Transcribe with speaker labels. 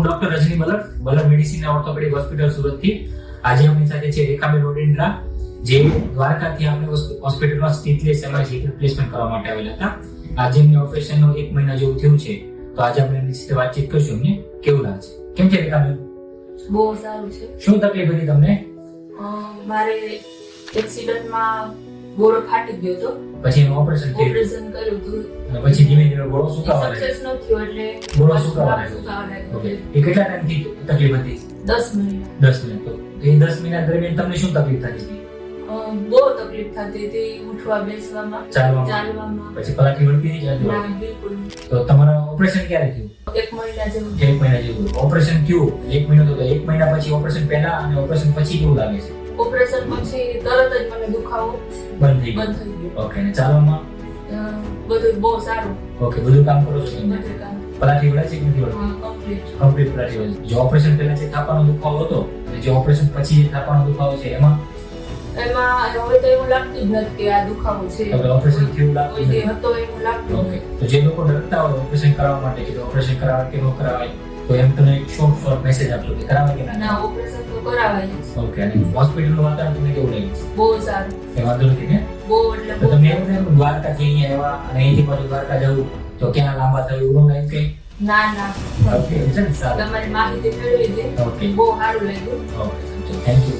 Speaker 1: હું doctor Rajani Malak Malak medicine orthopaedic hospital સુરતથી. આજે આપણી સાથે છે રેખાબેન ઓડેન્દ્રા જે દ્વારકાથી આપણે હોસ્પિટલમાં સ્ટીટલેસ એમઆઈ રિપ્લેસમેન્ટ કરવા માટે આવેલા હતા. આજે એમને ઓપરેશનનો એક મહિના જેવું થયું છે તો આજે આપણે એમની સાથે વાતચીત કરશું. એમને કેવું લાગે છે? કેમ છે રેખાબેન?
Speaker 2: બહુ સારું છે.
Speaker 1: શું તકલીફ હતી તમને?
Speaker 2: મારે એક્સિડન્ટમાં ગોળો ફાટી ગયો હતો
Speaker 1: પછી એનું ઓપરેશન થયું
Speaker 2: ઓપરેશન કર્યું હતું
Speaker 1: અને પછી ધીમે ધીમે ગોળો સુકાવા લાગ્યો.
Speaker 2: સક્સેસ ન થયો એટલે
Speaker 1: ગોળો સુકાવા લાગ્યો. ઓકે એ કેટલા ટાઈમથી તકલીફ હતી?
Speaker 2: 10 મહિના
Speaker 1: 10 મહિના તો એ 10 મહિના દરમિયાન તમને શું તકલીફ થતી હતી?
Speaker 2: બહુ તકલીફ થતી હતી ઉઠવા બેસવામાં
Speaker 1: ચાલવામાં.
Speaker 2: ચાલવામાં.
Speaker 1: પછી પલાઠી વળતી નહીં જતી
Speaker 2: ના બિલકુલ.
Speaker 1: તો તમારું ઓપરેશન ક્યારે થયું?
Speaker 2: એક મહિના જેવું.
Speaker 1: એક મહિના જેવું. ઓપરેશન થયું એક મહિનો તો એક મહિના પછી ઓપરેશન પહેલા અને ઓપરેશન પછી કેવું લાગે છે?
Speaker 2: ઓપરેશન પછી તરત જ મને દુખાવો
Speaker 1: બંધ થઈ
Speaker 2: બંધ થઈ ગયો.
Speaker 1: ઓકે ને ચાલવામાં?
Speaker 2: બધું બહુ સારું.
Speaker 1: ઓકે બધું કામ કરો છો?
Speaker 2: બધું કામ.
Speaker 1: પલાઠી વળે છે કે નથી વળતી
Speaker 2: કમ્પ્લીટ
Speaker 1: કમ્પ્લીટ પલાઠી વળે છે. જો ઓપરેશન પહેલા જે થાપાનો દુખાવો હતો અને જે ઓપરેશન પછી જે થાપાનો દુખાવો છે એમાં?
Speaker 2: એમાં હવે તો એવું લાગતું જ નથી કે આ દુખાવો છે.
Speaker 1: હવે ઓપરેશન કેવું લાગતું
Speaker 2: કોઈ હતો એવું લાગતું
Speaker 1: ઓકે તો જે લોકો ડરતા હોય ઓપરેશન કરાવવા માટે કે ઓપરેશન કરાવે કે ન કરાવે તો એમ તમે શોર્ટ શોર્ટ મેસેજ આપજો કે કરાવે કે ના?
Speaker 2: ઓપરેશન તો કરાવાય છે.
Speaker 1: ઓકે અને હોસ્પિટલનું વાતાવરણ તમને કેવું લાગ્યું?
Speaker 2: બહુ સારું.
Speaker 1: એ વાંધો નથી ને?
Speaker 2: બહુ એટલે
Speaker 1: તો તમને એવું લાગ્યું કે અહીંયા આવ્યા અને અહીંથી પાછું દ્વારકા જવું તો ક્યાં લાંબા થયું એવું ન લાગ્યું કે
Speaker 2: ના ના.
Speaker 1: ઓકે
Speaker 2: તમારી માહિતી મેળવી દે.
Speaker 1: ઓકે
Speaker 2: બહુ સારું લાગ્યું.
Speaker 1: Okay thank you